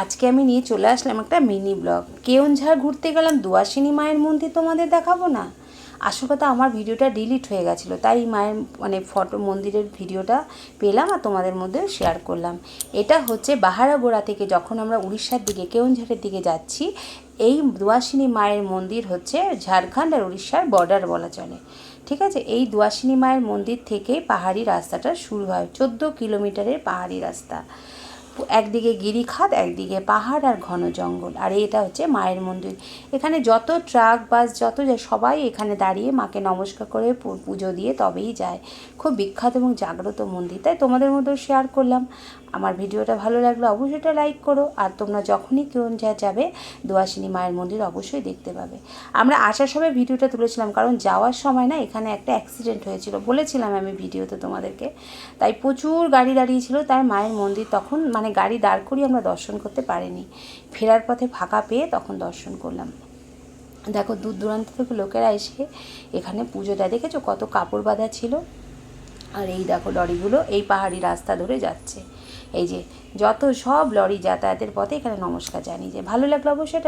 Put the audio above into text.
আজকে আমি নিয়ে চলে আসলাম একটা মিনি ব্লগ। কেউনঝাড় ঘুরতে গেলাম, দুয়াশিনী মায়ের মন্দির তোমাদের দেখাবো না? আসল কথা আমার ভিডিওটা ডিলিট হয়ে গেছিল, তাই মায়ের মানে ফটো, মন্দিরের ভিডিওটা পেলাম আর তোমাদের মধ্যে শেয়ার করলাম। এটা হচ্ছে বাহারাগোড়া থেকে যখন আমরা উড়িষ্যার দিকে কেউনঝাড়ের দিকে যাচ্ছি, এই দুয়াশিনী মায়ের মন্দির হচ্ছে ঝাড়খণ্ড আর উড়িষ্যার বর্ডার বলা চলে। ঠিক আছে? এই দুয়াশিনী মায়ের মন্দির থেকে পাহাড়ি রাস্তাটা শুরু হয়, চোদ্দ কিলোমিটারের পাহাড়ি রাস্তা। একদিকে গিরিখাত, একদিকে পাহাড় আর ঘন জঙ্গল। আর এটা হচ্ছে মায়ের মন্দির। এখানে যত ট্রাক, বাস, যত যায় সবাই এখানে দাঁড়িয়ে মাকে নমস্কার করে পুজো দিয়ে তবেই যায়। খুব বিখ্যাত এবং জাগ্রত মন্দির। তাই তোমাদের মধ্যেও শেয়ার করলাম। আমার ভিডিওটা ভালো লাগলে অবশ্যই এটা লাইক করো। আর তোমরা যখনই কেউ যা যাবে দোয়াশিনী মায়ের মন্দির অবশ্যই দেখতে পাবে। আমরা আসার সময় ভিডিওটা তুলেছিলাম, কারণ যাওয়ার সময় না এখানে একটা অ্যাক্সিডেন্ট হয়েছিল। বলেছিলাম আমি ভিডিওতে তোমাদেরকে। তাই প্রচুর গাড়ি দাঁড়িয়েছিল। তাই মায়ের মন্দির তখন মানে গাড়ি দাঁড় করিয়ে আমরা দর্শন করতে পারিনি। ফেরার পথে ফাঁকা পেয়ে তখন দর্শন করলাম। দেখো, দূর দূরান্ত থেকে লোকেরা এসে এখানে পুজোটা দেখেছ কত কাপড় বাঁধা ছিল? আর এই দেখো লরিগুলো এই পাহাড়ি রাস্তা ধরে যাচ্ছে। এই যে, যত সব লরি যাতায়াতের পথে এখানে নমস্কার জানিয়ে যে ভালো লাগল অবশ্যই